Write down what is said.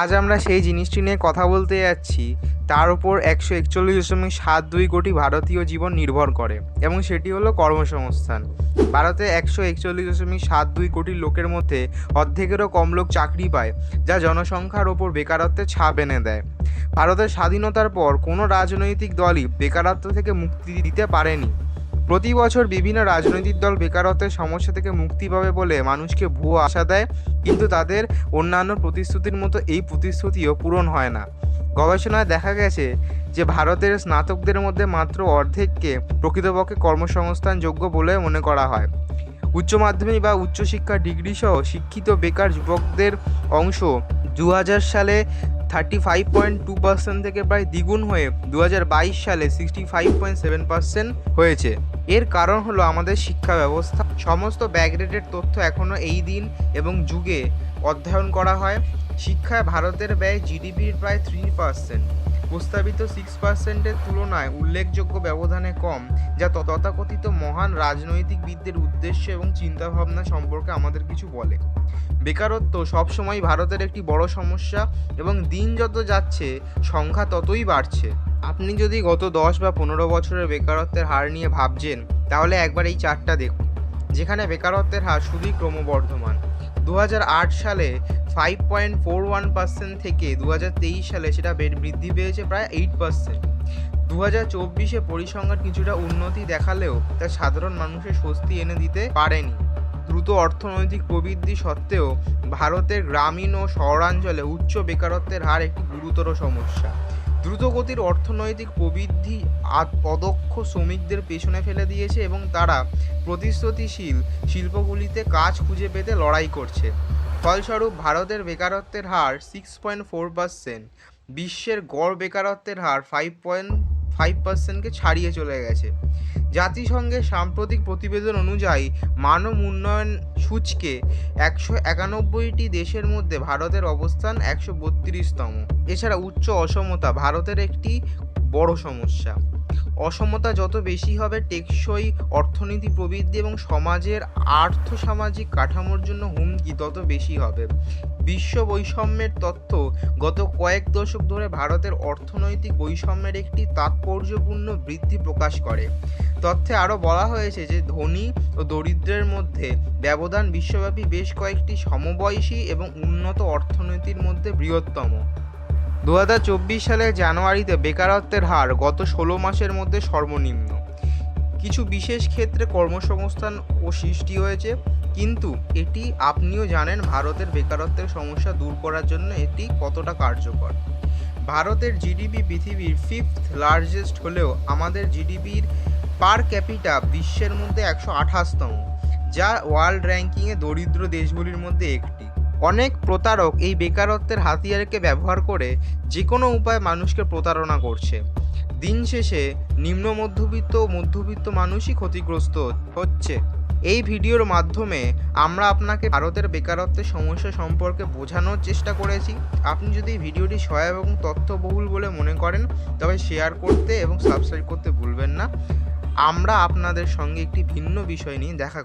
আজ আমরা সেই জিনিসটি নিয়ে কথা বলতে যাচ্ছি। তার উপর একশো একচল্লিশ দশমিক সাত দুই কোটি ভারতীয় জীবন নির্ভর করে এবং সেটি হলো কর্মসংস্থান। ভারতে একশো একচল্লিশ দশমিক সাত দুই কোটি লোকের মধ্যে অর্ধেকেরও কম লোক চাকরি পায়, যা জনসংখ্যার ওপর বেকারত্বের ছাপ এনে দেয়। ভারতের স্বাধীনতার পর কোনো রাজনৈতিক দলই বেকারত্ব থেকে মুক্তি দিতে পারেনি। প্রতি বছর বিভিন্ন রাজনৈতিক দল বেকারত্বের সমস্যা থেকে মুক্তি পাবে বলে মানুষকে ভুয়ো আশা দেয়, কিন্তু তাদের অন্যান্য প্রতিশ্রুতির মতো এই প্রতিশ্রুতিও পূরণ হয় না। গবেষণায় দেখা গেছে যে ভারতের স্নাতকদের মধ্যে মাত্র অর্ধেককে প্রকৃতপক্ষে কর্মসংস্থান যোগ্য বলে মনে করা হয়। উচ্চ মাধ্যমিক বা উচ্চশিক্ষা ডিগ্রি সহ শিক্ষিত বেকার যুবকদের অংশ দু হাজার সালে thirty five point two percent থেকে প্রায় দ্বিগুণ হয়ে দু হাজার বাইশ সালে sixty five point seven percent হয়েছে। এর কারণ হলো আমাদের শিক্ষা ব্যবস্থা। সমস্ত ব্যাকগ্রেডেড তথ্য এখনও এই দিন এবং যুগে অধ্যয়ন করা হয়। শিক্ষায় ভারতের ব্যয় জিডিপির প্রায় থ্রি পার্সেন্ট প্রস্তাবিত সিক্স পার্সেন্টের তুলনায় উল্লেখযোগ্য ব্যবধানে কম, যা তথাকথিত মহান রাজনৈতিকবিদদের উদ্দেশ্য এবং চিন্তাভাবনা সম্পর্কে আমাদের কিছু বলে। বেকারত্ব সবসময় ভারতের একটি বড় সমস্যা এবং দিন যত যাচ্ছে, সংখ্যা ততই বাড়ছে। আপনি যদি গত দশ বা পনেরো বছরের বেকারত্বের হার নিয়ে ভাবছেন, তাহলে একবার এই চারটা দেখুন, যেখানে বেকারত্বের হার শুধুই ক্রমবর্ধমান। দু হাজার আট সালে five point four one percent থেকে দু হাজার তেইশ সালে সেটা বৃদ্ধি পেয়েছে প্রায় এইট পার্সেন্ট দু হাজার চব্বিশে পরিসংখ্যান কিছুটা উন্নতি দেখালেও তা সাধারণ মানুষের স্বস্তি এনে দিতে পারেনি। দ্রুত অর্থনৈতিক প্রবৃদ্ধি সত্ত্বেও ভারতের গ্রামীণ ও শহরাঞ্চলে উচ্চ বেকারত্বের হার একটি গুরুতর সমস্যা। দ্রুতগতির অর্থনৈতিক প্রবৃদ্ধি অদক্ষ শ্রমিকদের পেছনে ফেলে দিয়েছে এবং তারা প্রতিশ্রুতিশীল শিল্পগুলিতে কাজ খুঁজে পেতে লড়াই করছে। ফলস্বরূপ ভারতের বেকারত্বের হার সিক্স পয়েন্ট ফোর পার্সেন্ট বিশ্বের গড় বেকারত্বের হার ফাইভ পয়েন্ট ফাইভ পার্সেন্টকে ছাড়িয়ে চলে গেছে। জাতিসংঘের সাম্প্রতিক প্রতিবেদন অনুযায়ী মানব উন্নয়ন সূচকে একশো একানব্বইটি দেশের মধ্যে ভারতের অবস্থান একশো বত্রিশতম। এছাড়া উচ্চ অসমতা ভারতের একটি বড় সমস্যা। অসমতা যত বেশি হবে, টেকসই অর্থনীতি প্রবৃদ্ধি এবং সমাজের আর্থসামাজিক কাঠামোর জন্য হুমকি তত বেশি হবে। বিশ্ব বৈষম্যের তথ্য গত কয়েক দশক ধরে ভারতের অর্থনৈতিক বৈষম্যের একটি তাৎপর্যপূর্ণ বৃদ্ধি প্রকাশ করে। তথ্যে আরও বলা হয়েছে যে, ধনী ও দরিদ্রের মধ্যে ব্যবধান বিশ্বব্যাপী বেশ কয়েকটি সমবয়সী এবং উন্নত অর্থনীতির মধ্যে বৃহত্তম। দু হাজার চব্বিশ সালের জানুয়ারিতে বেকারত্বের হার গত ষোলো মাসের মধ্যে সর্বনিম্ন। কিছু বিশেষ ক্ষেত্রে কর্মসংস্থান ও সৃষ্টি হয়েছে, কিন্তু এটি আপনিও জানেন ভারতের বেকারত্বের সমস্যা দূর করার জন্য এটি কতটা কার্যকর। ভারতের জিডিপি পৃথিবীর ফিফথ লার্জেস্ট হলেও আমাদের জিডিপির পার ক্যাপিটা বিশ্বের মধ্যে একশো আঠাশতম, যা ওয়ার্ল্ড র্যাঙ্কিংয়ে দরিদ্র দেশগুলির মধ্যে একটি। অনেক প্রতারক এই বেকারত্বের হাতিয়ারকে ব্যবহার করে যে কোনো উপায়ে মানুষকে প্রতারণা করছে। দিন শেষে নিম্ন মধ্যবিত্ত ও মধ্যবিত্ত মানুষই ক্ষতিগ্রস্ত হচ্ছে। এই ভিডিওর মাধ্যমে আমরা আপনাকে ভারতের বেকারত্বের সমস্যা সম্পর্কে বোঝানোর চেষ্টা করেছি। আপনি যদি ভিডিওটি সহায়ক এবং তথ্যবহুল বলে মনে করেন, তবে শেয়ার করতে এবং সাবস্ক্রাইব করতে ভুলবেন না। আমরা আপনাদের সঙ্গে একটি ভিন্ন বিষয় নিয়ে দেখা